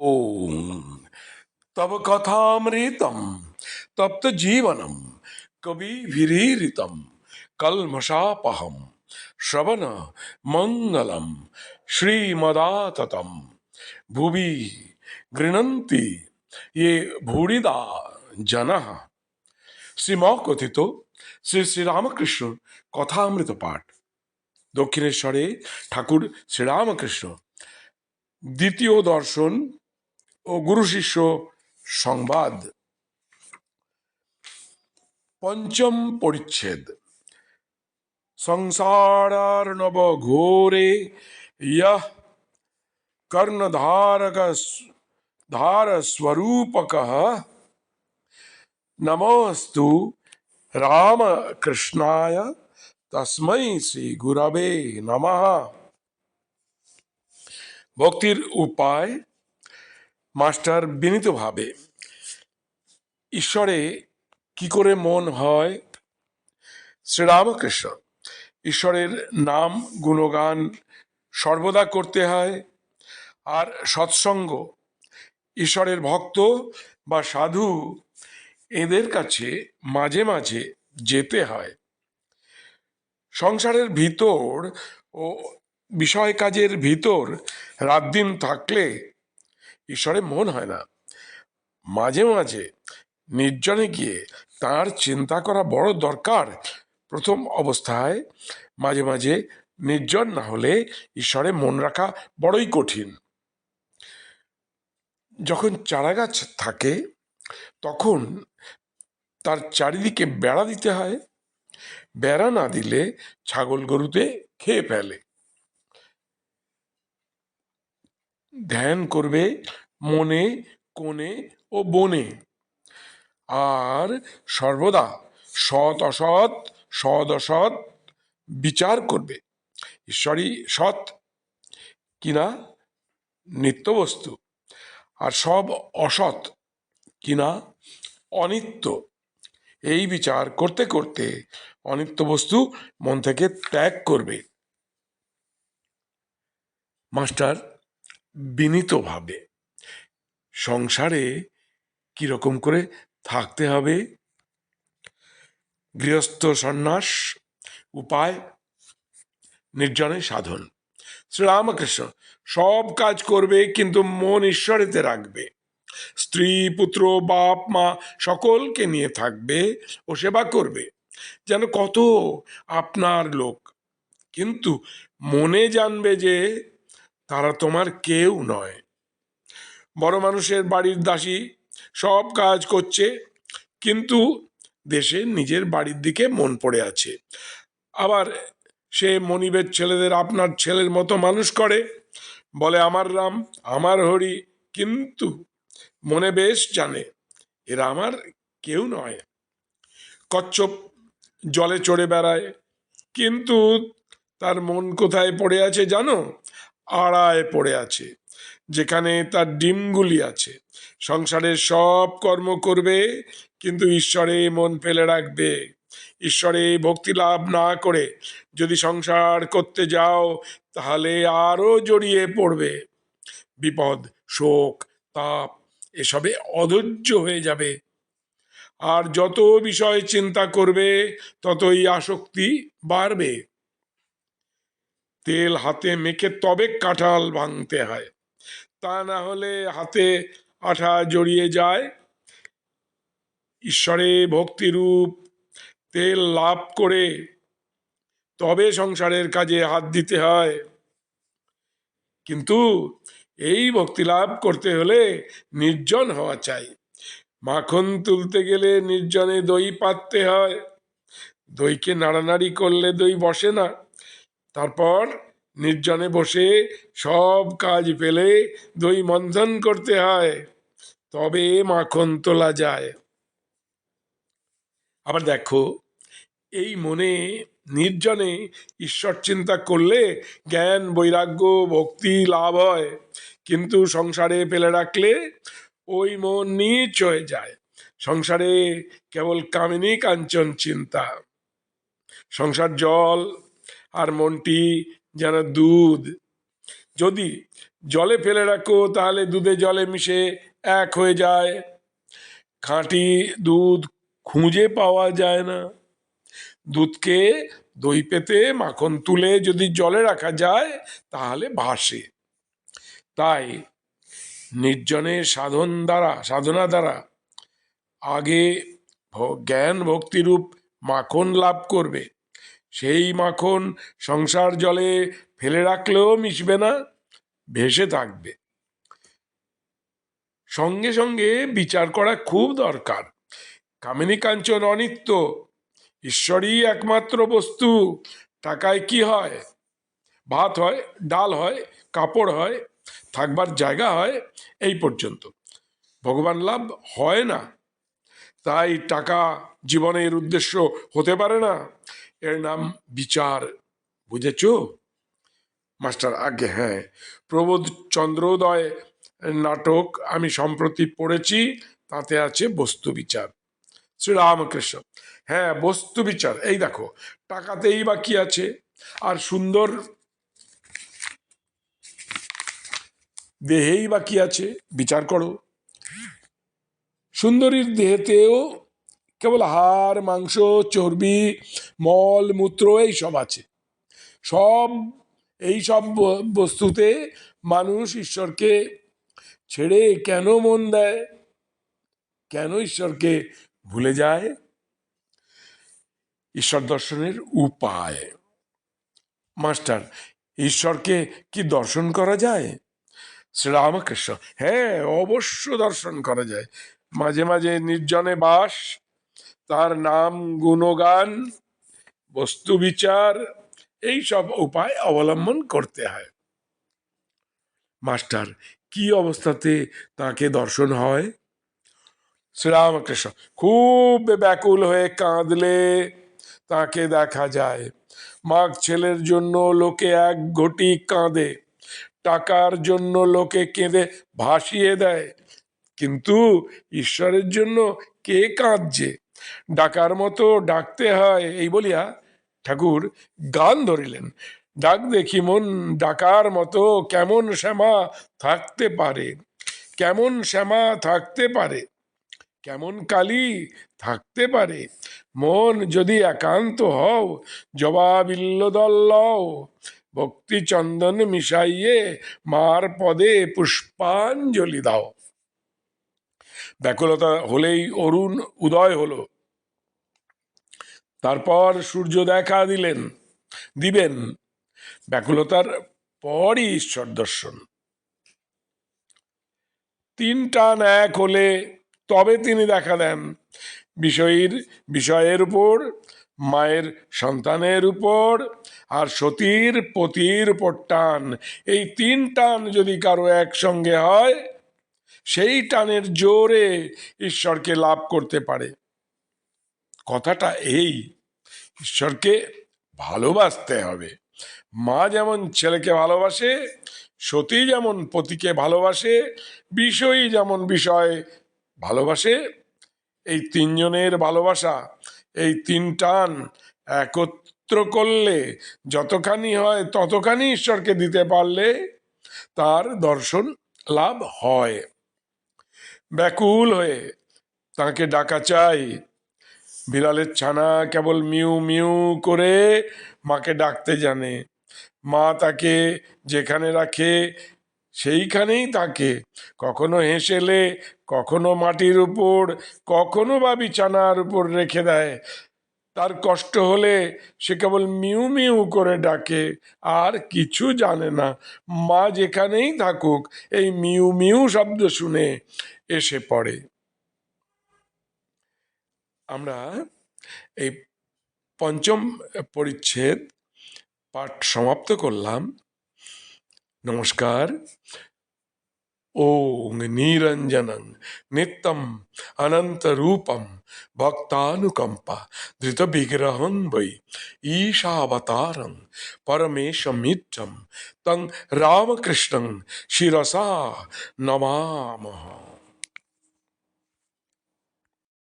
ॐ तव कथामृतं तप्तजीवनं कविभिरीरितं कल्मषापहं श्रवण मङ्गलं श्रीमदाततं भुवि गृह्णन्ति ये भूरिदा जनः শ্রীমকথিত শ্রী শ্রীরামকৃষ্ণ কথামৃত পাঠ দক্ষিণেশ্বরে ঠাকুর শ্রীরামকৃষ্ণ দ্বিতীয় দর্শন ও গুরু শিষ্য সংবাদ। পঞ্চম পরিচ্ছেদ। संसारार्णव घोरे यह कर्णधारक धार स्वरूपक नमोस्तु राम कृष्णाय तस्मै श्री गुरवे नम भक्तिर उपाय মাস্টার বিনীতভাবে, ঈশ্বরে কি করে মন হয়? শ্রীরামকৃষ্ণ, ঈশ্বরের নাম, গুণগান সর্বদা করতে হয়। আর সৎসঙ্গ, ঈশ্বরের ভক্ত বা সাধু, এদের কাছে মাঝে মাঝে যেতে হয়। সংসারের ভিতর ও বিষয় কাজের ভিতর রাত দিন থাকলে ঈশ্বরে মন হয় না। মাঝে মাঝে নির্জনে গিয়ে তার চিন্তা করা বড় দরকার। প্রথম অবস্থায় মাঝে মাঝে নির্জন না হলে ঈশ্বরে মন রাখা বড়ই কঠিন। যখন চারাগাছ থাকে, তখন তার চারিদিকে বেড়া দিতে হয়। বেড়া না দিলে ছাগল গরুতে খেয়ে ফেলে। ধ্যান করবে মনে, কোণে ও বনে। আর সর্বদা সৎ অসৎ সৎ অসৎ বিচার করবে। ঈশ্বরই সৎ, কিনা নিত্যবস্তু আর সব অসৎ, কিনা অনিত্য। এই বিচার করতে করতে অনিত্য বস্তু মন থেকে ত্যাগ করবে। মাস্টার বিনীতভাবে। সংসারে কীরকম করে থাকতে হবে? গৃহস্থ সন্ন্যাস, উপায়, নির্জনে সাধন। শ্রীরামকৃষ্ণ, সব কাজ করবে কিন্তু মন ঈশ্বরেতে রাখবে। স্ত্রী, পুত্র, বাপ, মা সকলকে নিয়ে থাকবে ও সেবা করবে। যেন কত আপনার লোক। কিন্তু মনে জানবে যে তারা তোমার কেউ নয়। বড় মানুষের বাড়ির দাসী সব কাজ করছে, কিন্তু দেশে নিজের বাড়ির দিকে মন পড়ে আছে। আবার সে মনিবের ছেলেদের আপনার ছেলের মতো মানুষ করে। বলে, আমার রাম, আমার হরি, কিন্তু মনে বেশ জানে, এরা আমার কেউ নয়। কচ্ছপ জলে চড়ে বেড়ায়, কিন্তু তার মন কোথায় পড়ে আছে জানো? আড়ায় পড়ে আছে, যেখানে তার ডিমগুলি আছে। সংসারের সব কর্ম করবে, কিন্তু ঈশ্বরে মন ফেলে রাখবে। ঈশ্বরে ভক্তি লাভ না করে যদি সংসার করতে যাও, তাহলে আরও জড়িয়ে পড়বে। বিপদ, শোক, তাপ, এসবে অধৈর্য হয়ে যাবে। আর যত বিষয় চিন্তা করবে, ততই আসক্তি বাড়বে। তেল হাতে মেখে তবে কাঁঠাল ভাঙতে হয়। তা না হলে হাতে আঠা জড়িয়ে যায়। ঈশ্বরে ভক্তিরূপ তেল লাভ করে তবে সংসারের কাজে হাত দিতে হয়। কিন্তু এই ভক্তি লাভ করতে হলে নির্জন হওয়া চাই। মাখন তুলতে গেলে নির্জনে দই পাততে হয়। দইকে নাড়ানাড়ি করলে দই বসে না। তারপর নির্জনে বসে সব কাজ পেলে দই মন্থন করতে হয়, তবে মাখন তোলা যায়। আবার দেখো, এই মনে নির্জনে ঈশ্বর চিন্তা করলে জ্ঞান, বৈরাগ্য, ভক্তি লাভ হয়, কিন্তু সংসারে ফেলে রাখলে ওই মন নিচ হয়ে যায়। সংসারে কেবল কামিনী কাঞ্চন চিন্তা। সংসার জল আর মনটি যেন দুধ, যদি জলে ফেলে রাখো তাহলে দুধে জলে মিশে এক হয়ে যায়। খাঁটি দুধ খুঁজে পাওয়া যায় না। দুধকে দই পেতে মাখন তুলে যদি জলে রাখা যায় তাহলে ভাসে। তাই নির্জনের সাধন দ্বারা, সাধনা দ্বারা আগে জ্ঞান ভক্তিরূপ মাখন লাভ করবে। সেই মাখন সংসার জলে ফেলে রাখলেও মিশবে না, ভেসে থাকবে। সঙ্গে সঙ্গে বিচার করা খুব দরকার। কামিনী কাঞ্চন অনিত্য, ঈশ্বরই একমাত্র বস্তু, টাকায় কি হয়? ভাত হয়, ডাল হয়, কাপড় হয়, থাকবার জায়গা হয়, এই পর্যন্ত। ভগবান লাভ হয় না। তাই টাকা জীবনের উদ্দেশ্য হতে পারে না। এর নাম বিচার, বুঝেছ? মাস্টার আগে হ্যাঁ। প্রবোধ চন্দ্রোদয় নাটক আমি সম্প্রতি পড়েছি, তাতে আছে বস্তু বিচার। শ্রীরামকৃষ্ণ হ্যাঁ বস্তু বিচার। এই দেখো, টাকাতেই বা কি আছে? আর সুন্দর দেহেই বা কি আছে? বিচার করো। সুন্দরীর দেহেতেও কেবল হাড় মাংস, চর্বি, মল, মূত্র এই সব আছে। সব এই সব বস্তুতে মানুষ ঈশ্বরকে ছেড়ে কেন মন দেয়? কেন ঈশ্বরকে ভুলে যায়? ঈশ্বর দর্শনের উপায়। মাস্টার, ঈশ্বরকে কি দর্শন করা যায়? শ্রীরামকৃষ্ণ হ্যাঁ অবশ্য দর্শন করা যায়। মাঝে মাঝে নির্জনে বাস তার নাম, গুণগান, বস্তু বিচার, এই সব উপায় অবলম্বন করতে হয়। মাস্টার, কি অবস্থাতে তাকে দর্শন হয়? শ্রীরামকৃষ্ণ, খুব ব্যাকুল হয়ে কাঁদলে তাকে দেখা যায়। মাঘ ছেলের জন্য লোকে এক ঘটি কাঁদে, টাকার জন্য লোকে কেঁদে ভাসিয়ে দেয়। কিন্তু ঈশ্বরের জন্য কে কাঁদছে? ডাকার মতো ডাকতে হয়। এই বলিয়া ঠাকুর গান ধরিলেন। ডাক দেখি মন ডাকার মতো কেমন শ্যামা থাকতে পারে? কেমন শ্যামা থাকতে পারে? কেমন কালী থাকতে পারে? মন যদি একান্ত হও লও। ভক্তি চন্দন মিশাইয়ে মার পদে পুষ্পাঞ্জলি দাও। ব্যাকুলতা হলেই অরুণ উদয় হলো। তারপর সূর্য দেখা দিলেন, দিবেন। ব্যাকুলতার পরই ঈশ্বর দর্শন। তিন টান এক হলে তবে তিনি দেখা দেন। বিষয়ীর, বিষয়ের উপর, মায়ের সন্তানের উপর, আর সতীর, পতির উপর টান। এই তিন টান যদি কারও একসঙ্গে হয়, সেই টানের জোরে ঈশ্বরকে লাভ করতে পারে। কথাটা এই, ঈশ্বরকে ভালোবাসতে হবে। মা যেমন ছেলেকে ভালোবাসে, সতী যেমন পতিকে ভালোবাসে, বিষয়ী যেমন বিষয় ভালোবাসে, এই তিনজনের ভালোবাসা, এই তিন টান একত্র করলে, যতখানি হয় ততখানি ঈশ্বরকে দিতে পারলে তার দর্শন লাভ হয়। ব্যাকুল হয়ে তাকে ডাকা চাই। বিড়ালের ছানা কেবল মিউ মিউ করে মাকে ডাকতে জানে। মা তাকে যেখানে রাখে সেইখানেই তাকে কখনো হেসেলে, কখনো মাটির উপর, কখনো বা বিছানার উপর রেখে দেয়। তার কষ্ট হলে সে কেবল মিউ মিউ করে ডাকে, আর কিছু জানে না। মা যেখানেই থাকুক, এই মিউ মিউ শব্দ শুনে এসে পড়ে। আমরা এই পঞ্চম পরিচ্ছেদ পাঠ সমাপ্ত করলাম। নমস্কার। ওং নিরঞ্জনং নিত্যম অনন্তরূপম ভক্তানুকম্পা ধৃত বিগ্রহং বৈ ঈশাবতারং পরমেশমিত্রম তং রামকৃষ্ণং শিরসা নমামহ